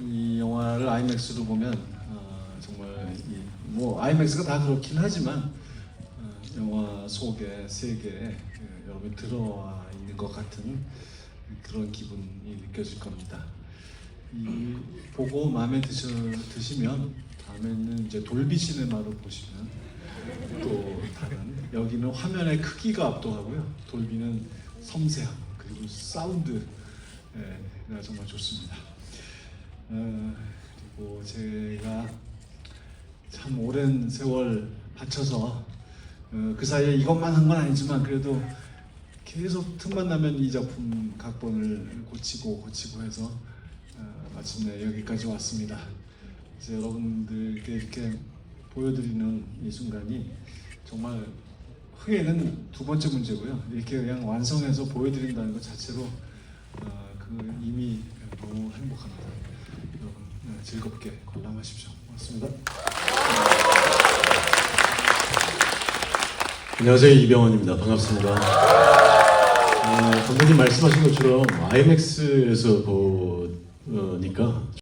이 영화를 아이맥스로 보면 어, 정말 이, 뭐 아이맥스가 다 그렇긴 하지만 어, 영화 속의 세계에 그 여러분이 들어와 있는 것 같은 그런 기분이 느껴질 겁니다. 이 보고 마음에 드셔, 드시면 다음에는 이제 돌비 시네마로 보시면 또 다른 여기는 화면의 크기가 압도하고요. 돌비는 섬세함 그리고 사운드가 정말 좋습니다. 어, 그리고 제가 참 오랜 세월 바쳐서 어, 그 사이에 이것만 한 건 아니지만 그래도 계속 틈만 나면 이 작품 각본을 고치고 고치고 해서 어, 마침내 여기까지 왔습니다. 이제 여러분들께 이렇게 보여드리는 이 순간이 정말 흥에는 두 번째 문제고요. 이렇게 그냥 완성해서 보여드린다는 것 자체로 어, 그 이미 즐겁게 관람하십시오. 고맙습니다. 안녕하세요 이병헌입니다. 반갑습니다. 어, 감독님 말씀하신 것처럼 IMAX에서 보니까